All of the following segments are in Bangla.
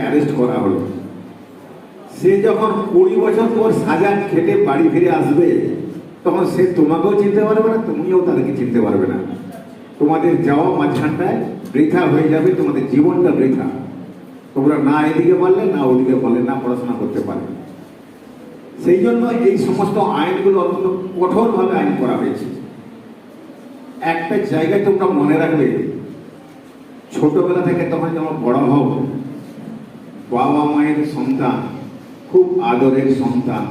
অ্যারেস্ট করা হলো। সে যখন কুড়ি বছর পর সাজা খেটে বাড়ি ফিরে আসবে, তখন সে তোমাকেও চিনতে পারবে না, তুমিও তাদেরকে চিনতে পারবে না। তোমাদের যাওয়া মাঝখানটায় বৃথা হয়ে যাবে, তোমাদের জীবনটা বৃথা। তোমরা না এদিকে পারলে, না ওদিকে পারলে, না পড়াশোনা করতে পারলে। সেই জন্য এই সমস্ত আইনগুলো অত্যন্ত কঠোরভাবে আইন করা হয়েছে। একটা জায়গায় তোমরা মনে রাখবে, ছোটবেলা থেকে তখন যেমন বড় হও বাবা মায়ের সন্তান, খুব আদরের সন্তান,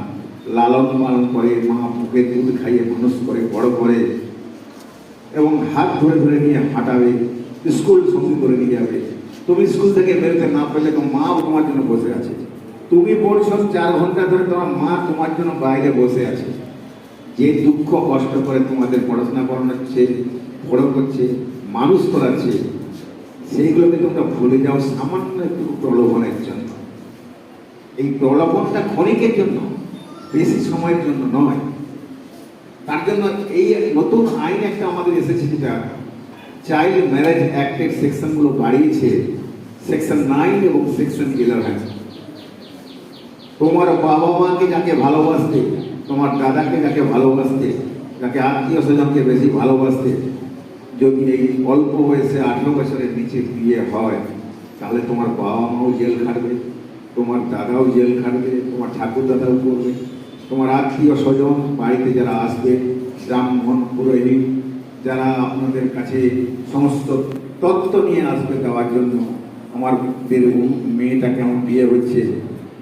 লালন পালন করে, মা বুকে দুধ খাইয়ে মানুষ করে, বড় করে, এবং হাত ধরে ধরে নিয়ে হাঁটাবে, স্কুল সঙ্গে করে নিয়ে যাবে। তুমি স্কুল থেকে বেরোতে না পারলে তো মা তোমার জন্য বসে আছে। তুমি পড়ছো চার ঘণ্টা ধরে তোমার মা তোমার জন্য বাইরে বসে আছে। যে দুঃখ কষ্ট করে তোমাদের পড়াশোনা করানোচ্ছে বড় করছে, মানুষ করাচ্ছে সেইগুলোকে তোমরা ভুলে যাও, সামান্য একটু প্রলোভনের জন্য। এই প্রলোভনটা ক্ষণিকের জন্য, বেশি সময়ের জন্য নয়। তার জন্য এই নতুন আইন একটা আমাদের এসেছে যেটা চাইল্ড ম্যারেজ অ্যাক্টের সেকশনগুলো বাড়িয়েছে। সেকশন নাইন এবং সেকশন ইলেভেন তোমার বাবা মাকে যাকে ভালোবাসতে, তোমার দাদাকে যাকে ভালোবাসতে, যাকে আত্মীয় স্বজনকে বেশি ভালোবাসতে যদি এই অল্প বয়সে আঠেরো বছরের নিচে বিয়ে হয়, তাহলে তোমার বাবা মাও জেল খাটবে, তোমার দাদাও জেল খাটবে, তোমার ঠাকুর দাদাও করবে, তোমার আত্মীয় স্বজন বাড়িতে যারা আসবে, ব্রাহ্মণ, পুরোহিত, যারা আপনাদের কাছে সমস্ত তত্ত্ব নিয়ে আসবে দেওয়ার জন্য, আমার মেয়েটা কেমন বিয়ে হচ্ছে,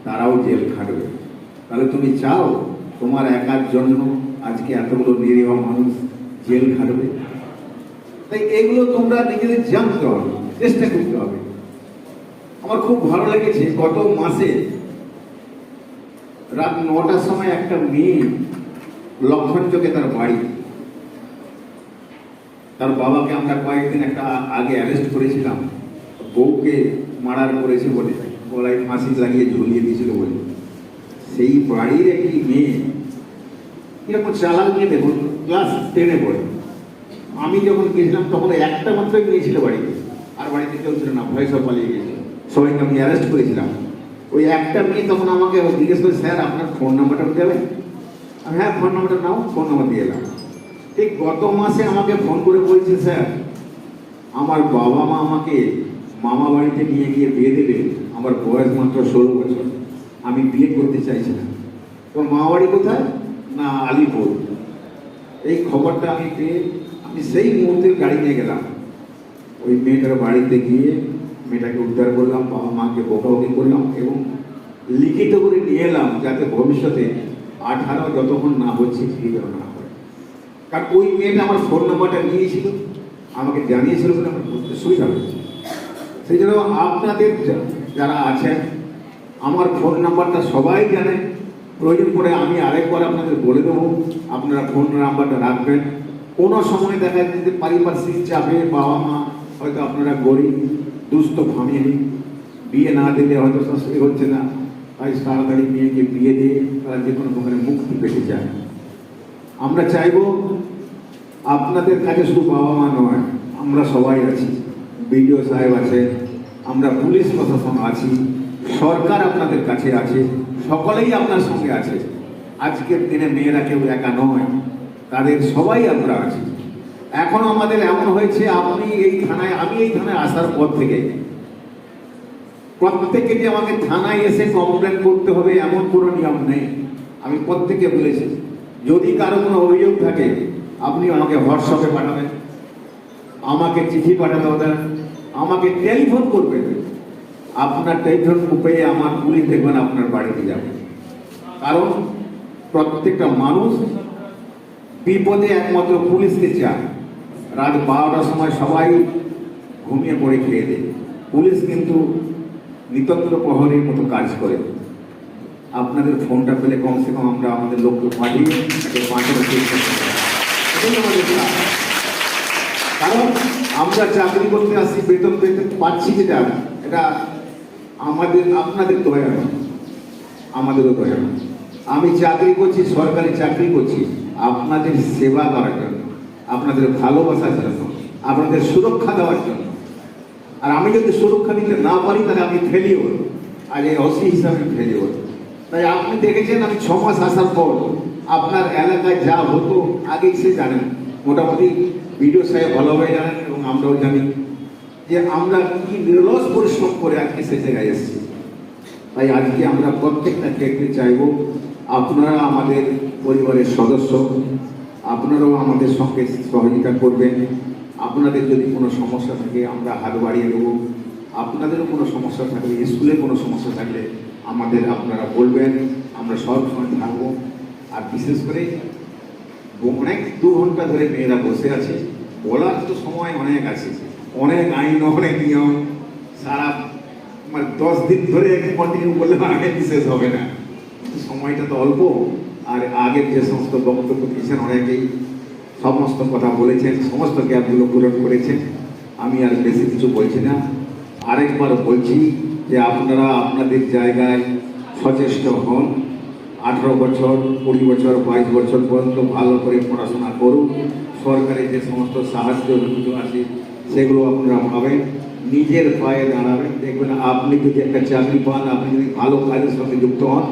তারাও জেল খাটবে। তাহলে তুমি চাও, তোমার একার জন্য আজকে এতগুলো নিরীহ মানুষ জেল খাটবে? তাই এগুলো তোমরা নিজেদের জানতে হবে, চেষ্টা করতে হবে। আমার খুব ভালো লেগেছে, গত মাসে রাত নটার সময় একটা মেয়ে লক্ষণ চোখে তার বাড়ি। তার বাবাকে আমরা কয়েকদিন একটা আগে অ্যারেস্ট করেছিলাম, বউকে মার্ডার করেছে বলে, গলায় ফাঁসি লাগিয়ে ঝুলিয়ে দিয়েছিল বলে। সেই বাড়ির একটি মেয়ে এরকম চালাক নিয়ে দেখুন ক্লাস টেনে পড়ে। আমি যখন গেছিলাম তখন একটা মাত্রই মেয়ে ছিল বাড়িতে। আর বাড়িতে কেউ ছিল না, ভয় সব পালিয়ে গেছিল সবাইকে আমি অ্যারেস্ট করেছিলাম। ওই একটা মেয়ে তখন আমাকে জিজ্ঞেস করে, স্যার, আপনার ফোন নাম্বারটা দেবেন? আমি হ্যাঁ ফোন নাম্বারটা নাও ফোন নাম্বার দিয়ে এলাম। ঠিক গত মাসে আমাকে ফোন করে বলছে, স্যার, আমার বাবা মা আমাকে মামা বাড়িতে নিয়ে গিয়ে বিয়ে দেবে, আমার বয়স মাত্র ষোলো বছর। আমি বিয়ে করতে চাইছি না। তোমার মামা বাড়ি কোথায়? না, আলিপুর। এই খবরটা আমি পেয়ে সেই মুহূর্তে গাড়ি নিয়ে গেলাম। ওই মেয়েটার বাড়িতে গিয়ে মেয়েটাকে উদ্ধার করলাম, বাবা মাকে বকাবকি করলাম এবং লিখিত করে নিয়ে এলাম যাতে ভবিষ্যতে আঠারো যতক্ষণ না হচ্ছে ফিরে যেন না হয়। কারণ ওই মেয়েটা আমার ফোন নাম্বারটা নিয়েছিল, আমাকে জানিয়েছিল বলে আমার বুঝতে সুবিধা হয়েছে। সেই জন্য আপনাদের যারা আছেন, আমার ফোন নাম্বারটা সবাই জানে প্রয়োজন পড়ে আমি আরেকবার আপনাদের বলে দেবো। আপনারা ফোন নাম্বারটা রাখবেন। কোনো সময় দেখা যায় যে পারিপার্শ্বিক চাপে বাবা মা হয়তো আপনারা গরিব, দুস্থ ফ্যামিলি, বিয়ে না দিলে হয়তো শাশুড়ি হচ্ছে না। তাই তাড়াতাড়ি মেয়েকে বিয়ে দিয়ে তারা যে কোনো প্রকারে মুক্তি পেতে চায়। আমরা চাইব আপনাদের কাছে শুধু বাবা মা নয়, আমরা সবাই আছি, বিডিও সাহেব আছে, আমরা পুলিশ প্রশাসন আছি, সরকার আপনাদের কাছে আছে, সকলেই আপনার সঙ্গে আছে। আজকের দিনে মেয়েরা কেউ একা নয়। তাদের সবাই আমরা আছি। এখন আমাদের এমন হয়েছে, আপনি এই থানায়, আমি এই থানায় আসার পর থেকে প্রত্যেকে যে আমাকে থানায় এসে কমপ্লেন করতে হবে, এমন কোনো নিয়ম নেই। আমি প্রত্যেকে বলেছি, যদি কারও কোনো অভিযোগ থাকে, আপনি আমাকে হোয়াটসঅ্যাপে পাঠাবেন, আমাকে চিঠি পাঠাতে হবে, আমাকে টেলিফোন করবেন। আপনার টেলিফোন পেয়ে আমার পুলিশ দেখবেন, আপনার বাড়িতে যাবে। কারণ প্রত্যেকটা মানুষ বিপদে একমাত্র পুলিশকে চায় রাত বারোটার সময় সবাই ঘুমিয়ে পড়ে খেয়ে দেয়। পুলিশ কিন্তু নিতন্ত্র প্রহরীর মতো কাজ করে। আপনাদের ফোনটা পেলে কমসে কম আমরা আমাদের লোককে পাঠিয়ে। কারণ আমরা চাকরি করতে আসি বেতন পেতে পাচ্ছি যেটা, এটা আমাদের, আপনাদের হয় আমাদেরও তো আমি চাকরি করছি, সরকারি চাকরি করছি। আপনাদের সেবা করার জন্য, আপনাদের ভালোবাসার জন্য, আপনাদের সুরক্ষা দেওয়ার জন্য। আর আমি যদি সুরক্ষা দিতে না পারি, তাহলে আমি ফেলিওর আর এই অসি হিসাবে ফেলিওর তাই আপনি দেখেছেন আমি ছ মাস আসার পর আপনার এলাকায় যা হতো, আগেই সে জানেন। মোটামুটি ভিডিও সাহেব ভালোভাবে জানেন এবং আমরাও জানি যে আমরা কি নিরলস পরিশ্রম করে আজকে সে জায়গায় এসেছি। তাই আজকে আমরা প্রত্যেকটা ক্ষেত্রে চাইব আপনারা আমাদের পরিবারের সদস্য, আপনারাও আমাদের সঙ্গে সহযোগিতা করবেন। আপনাদের যদি কোনো সমস্যা থাকে, আমরা হাত বাড়িয়ে দেবো। আপনাদেরও কোনো সমস্যা থাকলে, স্কুলে কোনো সমস্যা থাকলে আমাদের আপনারা বলবেন, আমরা সব সময় থাকব। আর বিশেষ করে, অনেক দু ঘণ্টা ধরে মেয়েরা বসে আছে। বলার তো সময় অনেক আছে। অনেক আইন, অনেক নিয়ম। সারা মানে দশ দিন ধরে কন্টিনিউ করলে আগে বিশেষ হবে না। সময়টা তো অল্প, আর আগের যে সমস্ত বক্তব্য দিয়েছেন অনেকেই সমস্ত কথা বলেছেন, সমস্ত গ্যাপগুলো পূরণ করেছেন। আমি আর বেশি কিছু বলছি না। আরেকবার বলছি যে আপনারা আপনাদের জায়গায় সচেষ্ট হন। আঠারো বছর, কুড়ি বছর, বাইশ বছর পর্যন্ত ভালো করে পড়াশোনা করুন। সরকারের যে সমস্ত সাহায্য কিছু আছে, সেগুলো আপনারা পাবেন। নিজের পায়ে দাঁড়াবেন। দেখবেন আপনি যদি একটা চাকরি পান, আপনি যদি ভালো কাজের সঙ্গে যুক্ত হন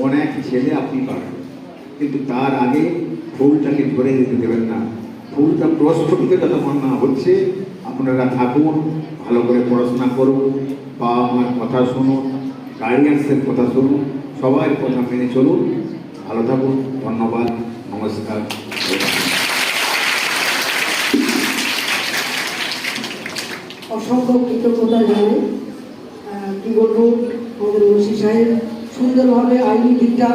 অনেক ছেলে আপনি পাবেন। কিন্তু তার আগে ফুলটাকে ধরে দিতে দেবেন না। ফুলটা প্রস্ফুটিত যতক্ষণ না হচ্ছে আপনারা থাকুন ভালো করে পড়াশোনা করুন বাবা মার কথা শুনুন গার্ডিয়ান্সের কথা শুনুন সবাই কথা মেনে চলুন। ভালো থাকুন ধন্যবাদ নমস্কার অসংখ্য কৃতজ্ঞতা আহ, কি বলব? আমাদের ওসি সাহেব সুন্দরভাবে আইনি দিকটা